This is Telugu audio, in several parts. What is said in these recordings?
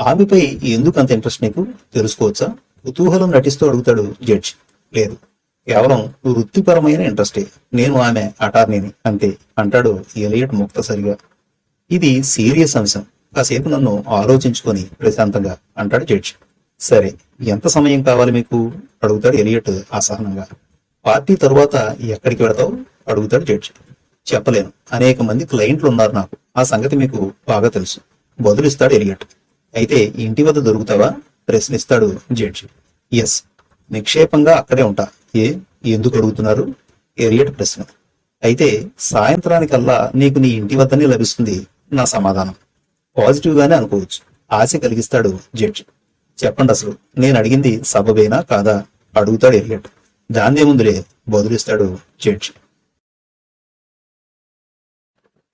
ఆమెపై ఎందుకు అంత ఇంట్రెస్ట్ నీకు తెలుసుకోవచ్చా? కుతూహలం నటిస్తూ అడుగుతాడు జడ్జ్ లేదు. కేవలం వృత్తిపరమైన ఇంట్రెస్టే నేను ఆమె అటార్నీని అంతే అంటాడు ఎలియట్ ముక్తసరిగా. ఇది సీరియస్ అంశం. కాసేపు నన్ను ఆలోచించుకొని ప్రశాంతంగా అంటాడు జడ్జ్ సరే ఎంత సమయం కావాలి మీకు? అడుగుతాడు ఎలియట్ అసహనంగా. పార్టీ తరువాత ఎక్కడికి వెడతావు అడుగుతాడు జడ్జ్ చెప్పలేను. అనేక మంది క్లయింట్లు ఉన్నారు నాకు. ఆ సంగతి మీకు బాగా తెలుసు. బదులిస్తాడు ఎలియట్. అయితే ఇంటి వద్ద దొరుకుతావా? ప్రశ్నిస్తాడు జడ్జి. ఎస్ నిక్షేపంగా అక్కడే ఉంటా. ఏ? ఎందుకు అడుగుతున్నారు? ఎరియట్ ప్రశ్న. అయితే సాయంత్రానికల్లా నీకు నీ ఇంటి వద్దనే లభిస్తుంది నా సమాధానం. పాజిటివ్ గానే అనుకోవచ్చు. ఆశ కలిగిస్తాడు జడ్జి. చెప్పండి అసలు నేను అడిగింది సబబేనా కాదా? అడుగుతాడు ఎరియట్ దాన్నే ముందులే బదులిస్తాడు జడ్జి.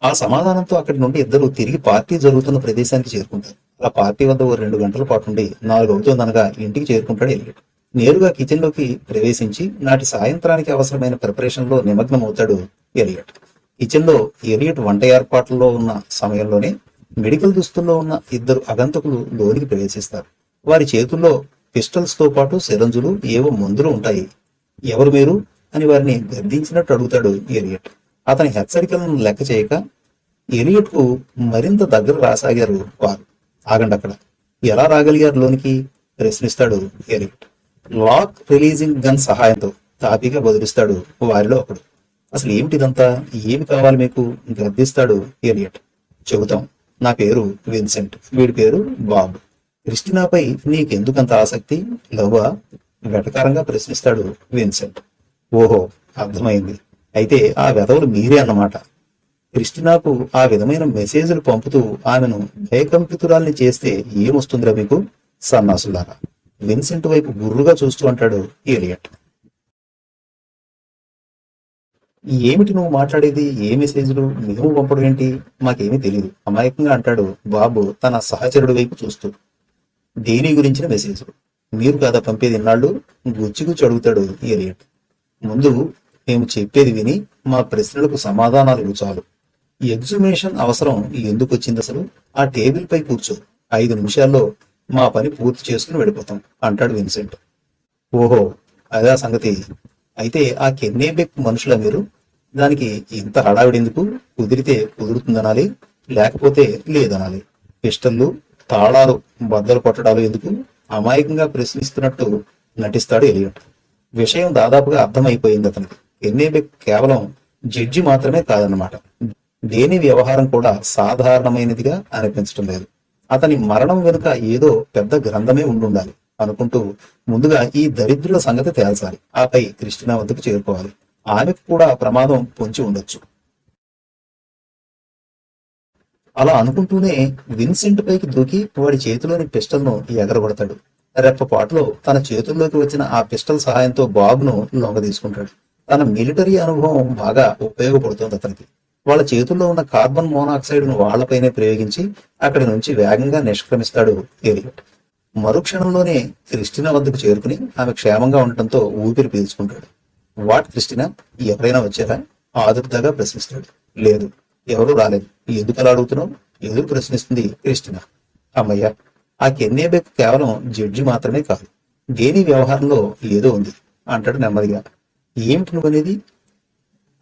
ఆ సమాధానంతో అక్కడి నుండి ఇద్దరు తిరిగి పార్టీ జరుగుతున్న ప్రదేశానికి చేరుకుంటారు. అలా పార్టీ వద్ద ఓ రెండు గంటల పాటు ఉండి నాలుగు అవుతుందనగా ఇంటికి చేరుకుంటాడు ఎలియట్ నేరుగా కిచెన్లోకి ప్రవేశించి నాటి సాయంత్రానికి అవసరమైన ప్రిపరేషన్లో నిమగ్నమవుతాడు ఎలియట్ కిచెన్లో ఎలియట్ వంట ఏర్పాట్లలో ఉన్న సమయంలోనే మెడికల్ దుస్తుల్లో ఉన్న ఇద్దరు అగంతకులు లోనికి ప్రవేశిస్తారు. వారి చేతుల్లో పిస్టల్స్తో పాటు సిరంజులు ఏవో మందులు ఉంటాయి. ఎవరు మీరు? అని వారిని గద్దించినట్టు అడుగుతాడు ఎలియట్ అతని హెచ్చరికలను లెక్క చేయక ఎలియట్కు మరింత దగ్గర రాసాగారు వారు. ఆగండి అక్కడ. ఎలా రాగలిగారు లోనికి? ప్రశ్నిస్తాడు ఎలియట్ లాక్ రిలీజింగ్ గన్ సహాయంతో తాపీగా బదులిస్తాడు వారిలో ఒకడు. అసలు ఏమిటిదంతా ఏమి కావాలి మీకు? గర్దిస్తాడు ఎలియట్. చెబుతాం. నా పేరు విన్సెంట్. వీడి పేరు బాబ్. క్రిస్టినాపై నీకెందుకంత ఆసక్తి? లవ్వా? వెటకారంగా ప్రశ్నిస్తాడు విన్సెంట్. ఓహో అర్థమైంది. అయితే ఆ వెధవులు మీరే అన్నమాట. క్రిస్టినాకు ఆ విధమైన మెసేజ్లు పంపుతూ ఆమెను భయకంపితురాల్ని చేస్తే ఏమొస్తుందిరా మీకు? సన్నాసులారా. విన్సెంట్ వైపు గుర్రుగా చూస్తూ అంటాడు ఏలియట్. ఏమిటి నువ్వు మాట్లాడేది? ఏ మెసేజ్లు? మేము పంపడం ఏంటి? మాకేమీ తెలియదు అమాయకంగా అంటాడు బాబు తన సహచరుడి వైపు చూస్తూ. దేని గురించిన మెసేజ్లు? మీరు కదా పంపేది ఇన్నాళ్ళు? గుచ్చి గుచ్చి అడుగుతాడు ఏలియట్. ముందు మేము చెప్పేది విని మా ప్రశ్నలకు సమాధానాలు చాలు. ఈ ఎగ్జుమేషన్ అవసరం ఎందుకు వచ్చింది అసలు? ఆ టేబుల్ పై కూర్చో. ఐదు నిమిషాల్లో మా పని పూర్తి చేసుకుని వెళ్ళిపోతాం అంటాడు విన్సెంట్. ఓహో అదే ఆ సంగతి. అయితే ఆ కెన్నేబెక్ మనుషుల మీరు? దానికి ఇంత హడావిడి ఎందుకు? కుదిరితే కుదురుతుందనాలి లేకపోతే లేదనాలి. పిస్టల్లు తాళాలు బద్దలు కొట్టడాలు ఎందుకు? అమాయకంగా ప్రశ్నిస్తున్నట్టు నటిస్తాడు ఎలియట్. విషయం దాదాపుగా అర్థమైపోయింది అతనికి. ఎన్నేబెక్ కేవలం జడ్జి మాత్రమే కాదన్నమాట. దేని వ్యవహారం కూడా సాధారణమైనదిగా అనిపించడం లేదు. అతని మరణం వెనుక ఏదో పెద్ద గ్రంథమే ఉండుండాలి అనుకుంటూ ముందుగా ఈ దరిద్రుల సంగతి తేల్చాలి. ఆపై కృష్ణ వద్దకు చేరుకోవాలి. ఆమెకు కూడా ప్రమాదం పొంచి ఉండొచ్చు. అలా అనుకుంటూనే విన్సెంట్ పైకి దూకి వాడి చేతిలోని పిస్టల్ను ఎగరగొడతాడు. రెప్పపాటులో తన చేతుల్లోకి వచ్చిన ఆ పిస్టల్ సహాయంతో బాబును లొంగ తీసుకుంటాడు తన మిలిటరీ అనుభవం బాగా ఉపయోగపడుతుంది అతనికి. వాళ్ళ చేతుల్లో ఉన్న కార్బన్ మోనాక్సైడ్ను వాళ్ళపైనే ప్రయోగించి అక్కడి నుంచి వేగంగా నిష్క్రమిస్తాడు ఎలియట్ మరుక్షణంలోనే క్రిస్టినా వద్దకు చేరుకుని ఆమె క్షేమంగా ఉండటంతో ఊపిరి పీల్చుకుంటాడు. What Christina? ఎవరైనా వచ్చారా? ఆదుర్దాగా ప్రశ్నిస్తాడు. లేదు ఎవరూ రాలేదు. ఎందుకు అలా అడుగుతున్నావు? ఎదురు ప్రశ్నిస్తుంది క్రిస్టినా? అమ్మయ్య ఆ కెన్నేబెక్ కేవలం జడ్జి మాత్రమే కాదు దేని వ్యవహారంలో ఏదో ఉంది అంటాడు నెమ్మదిగా. ఏమిటి నువ్వనేది?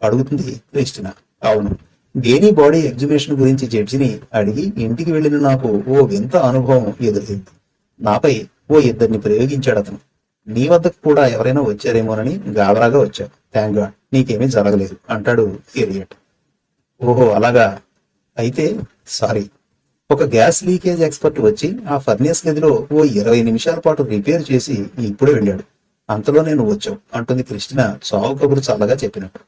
అడుగుతుంది క్రిస్టినా. అవును. దేని బాడీ ఎగ్జిబిషన్ గురించి జడ్జిని అడిగి ఇంటికి వెళ్ళిన నాకు ఓ వింత అనుభవం ఎదురైంది. నాపై ఓ ఇద్దరిని ప్రయోగించాడు అతను. నీ వద్దకు కూడా ఎవరైనా వచ్చారేమోనని గాబరాగా వచ్చాను థ్యాంక్ గాడ్ నీకేమీ జరగలేదు అంటాడు ఎలియట్ ఓహో అలాగా? అయితే సారీ ఒక గ్యాస్ లీకేజ్ ఎక్స్పర్ట్ వచ్చి ఆ ఫర్నేస్ గదిలో ఓ ఇరవై నిమిషాల పాటు రిపేర్ చేసి ఇప్పుడే వెళ్ళాడు. అంతలో నేను వచ్చావు అంటుంది కృష్ణ చావు కబురు చల్లగా చెప్పినట్టు.